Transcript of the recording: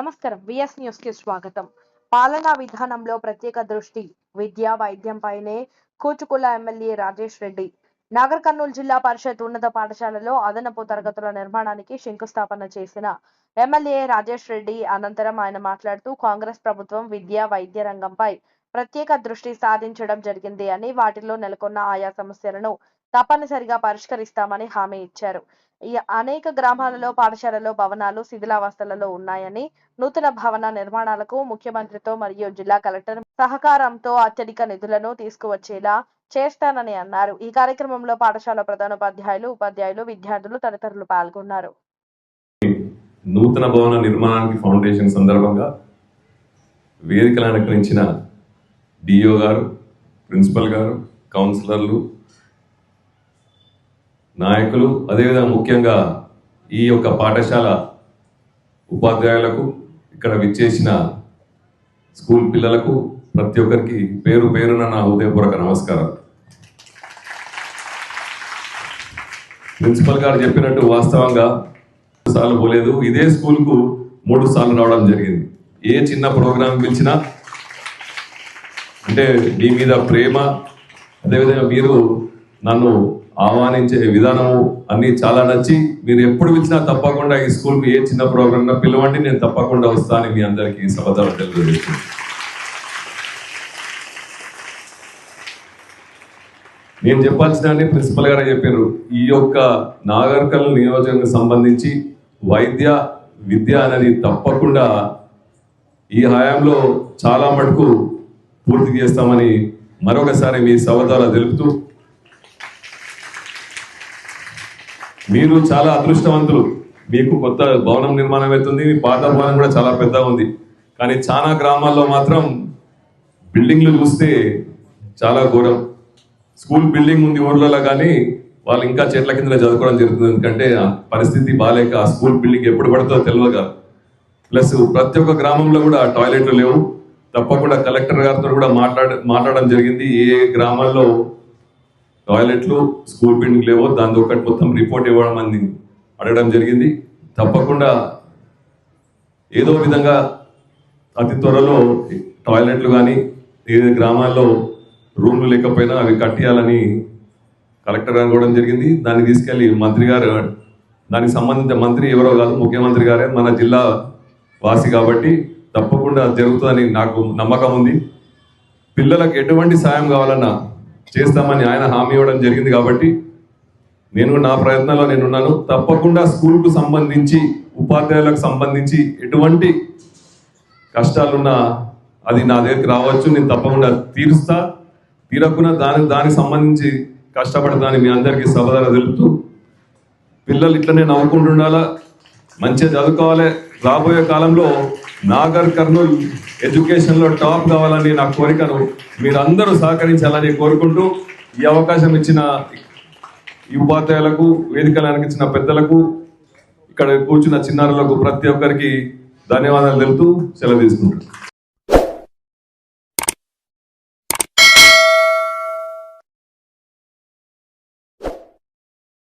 నమస్కారం. విఎస్ న్యూస్కి స్వాగతం. పాలనా విధానంలో ప్రత్యేక దృష్టి విద్య వైద్యంపైనే కూచుకుల ఎమ్మెల్యే రాజేష్ రెడ్డి. నాగర్ కర్నూలు జిల్లా పరిషత్ ఉన్నత పాఠశాలలో అదనపు తరగతుల నిర్మాణానికి శంకుస్థాపన చేసిన ఎమ్మెల్యే రాజేష్ రెడ్డి అనంతరం ఆయన మాట్లాడుతూ కాంగ్రెస్ ప్రభుత్వం విద్య వైద్య రంగంపై ప్రత్యేక దృష్టి సాధించడం జరిగింది అని వాటిలో నెలకొన్న ఆయా సమస్యలను తప్పనిసరిగా పరిష్కరిస్తామని హామీ ఇచ్చారు. ఈ అనేక గ్రామాలలో పాఠశాలలో భవనాలు శిథిలావస్థలలో ఉన్నాయని నూతన భవన నిర్మాణాలకు ముఖ్యమంత్రితో మరియు జిల్లా కలెక్టర్ సహకారంతో అత్యధిక నిధులను తీసుకువచ్చేలా చేస్తానని అన్నారు. ఈ కార్యక్రమంలో పాఠశాల ప్రధానోపాధ్యాయులు ఉపాధ్యాయులు విద్యార్థులు తదితరులు పాల్గొన్నారు. నూతన భవన నిర్మాణానికి ఫౌండేషన్ సందర్భంగా వేదికలు అనుకరించిన డిఓ గారు ప్రిన్సిపల్ గారు కౌన్సిలర్లు నాయకులు అదేవిధంగా ముఖ్యంగా ఈ యొక్క పాఠశాల ఉపాధ్యాయులకు ఇక్కడ విచ్చేసిన స్కూల్ పిల్లలకు ప్రతి ఒక్కరికి పేరు పేరున నా హృదయపూర్వక నమస్కారం. ప్రిన్సిపల్ గారు చెప్పినట్టు వాస్తవంగా సార్లు పోలేదు. ఇదే స్కూల్కు మూడు సార్లు రావడం జరిగింది. ఏ చిన్న ప్రోగ్రాం పిలిచినా అంటే మీ మీద ప్రేమ అదేవిధంగా మీరు నన్ను ఆహ్వానించే విధానము అన్నీ చాలా నచ్చి మీరు ఎప్పుడు పిలిచినా తప్పకుండా ఈ స్కూల్కి ఏ చిన్న ప్రోగ్రామ్ పిలవండి నేను తప్పకుండా వస్తాను మీ అందరికీ సమాధానం తెలియజేస్తున్నాను. నేను చెప్పాల్సిన ప్రిన్సిపల్ గారు చెప్పారు ఈ యొక్క నాగర్కల్ నియోజకవర్గం సంబంధించి వైద్య విద్య అనేది తప్పకుండా ఈ హయాంలో చాలా మటుకు పూర్తి చేస్తామని మరొకసారి మీ సవదాల తెలుపుతూ మీరు చాలా అదృష్టవంతులు. మీకు కొత్త భవనం నిర్మాణం అవుతుంది మీ పాత భవనం కూడా చాలా పెద్దగా ఉంది. కానీ చాలా గ్రామాల్లో మాత్రం బిల్డింగ్లు చూస్తే చాలా ఘోరం. స్కూల్ బిల్డింగ్ ఉంది ఊర్లలో కానీ వాళ్ళు ఇంకా చెట్ల కింద చదువుకోవడం జరుగుతుంది. ఎందుకంటే ఆ పరిస్థితి బాగాలేక ఆ స్కూల్ బిల్డింగ్ ఎప్పుడు పడుతుందో తెలియక. ప్లస్ ప్రతి ఒక్క గ్రామంలో కూడా టాయిలెట్లు లేవు. తప్పకుండా కలెక్టర్ గారితో కూడా మాట్లాడ మాట్లాడడం జరిగింది. ఏ గ్రామాల్లో టాయిలెట్లు స్కూల్ బిల్డింగ్ లేవో దాని ఒకటి మొత్తం రిపోర్ట్ ఇవ్వడం అని అడగడం జరిగింది. తప్పకుండా ఏదో విధంగా అతి త్వరలో టాయిలెట్లు కానీ ఏ గ్రామాల్లో రూమ్లు లేకపోయినా అవి కట్టేయాలని కలెక్టర్ గారు కూడా జరిగింది. దాన్ని తీసుకెళ్ళి మంత్రి గారు దానికి సంబంధించిన మంత్రి ఎవరో కాదు ముఖ్యమంత్రి గారే మన జిల్లా వాసి కాబట్టి తప్పకుండా జరుగుతుందని నాకు నమ్మకం ఉంది. పిల్లలకు ఎటువంటి సాయం కావాలన్నా చేస్తామని ఆయన హామీ ఇవ్వడం జరిగింది కాబట్టి నేను నా ప్రయత్నంలో నేను ఉన్నాను తప్పకుండా స్కూల్కు సంబంధించి ఉపాధ్యాయులకు సంబంధించి ఎటువంటి కష్టాలున్నా అది నా దగ్గరికి రావచ్చు. నేను తప్పకుండా తీరుస్తా. తీరకుండా దాని దానికి సంబంధించి కష్టపడతానని మీ అందరికీ సభదర తెలుపుతూ పిల్లలు ఇట్లనే నవ్వుకుంటుండాలా మంచిగా చదువుకోవాలి. రాబోయే కాలంలో నాగర్ కర్నూల్ ఎడ్యుకేషన్లో టాప్ కావాలని నా కోరికను మీరందరూ సహకరించాలని కోరుకుంటూ ఈ అవకాశం ఇచ్చిన ఉపాధ్యాయులకు వేదికలకు ఇచ్చిన పెద్దలకు ఇక్కడ కూర్చున్న చిన్నారులకు ప్రతి ఒక్కరికి ధన్యవాదాలు తెలుపుతూ సెలవు తీసుకుంటాను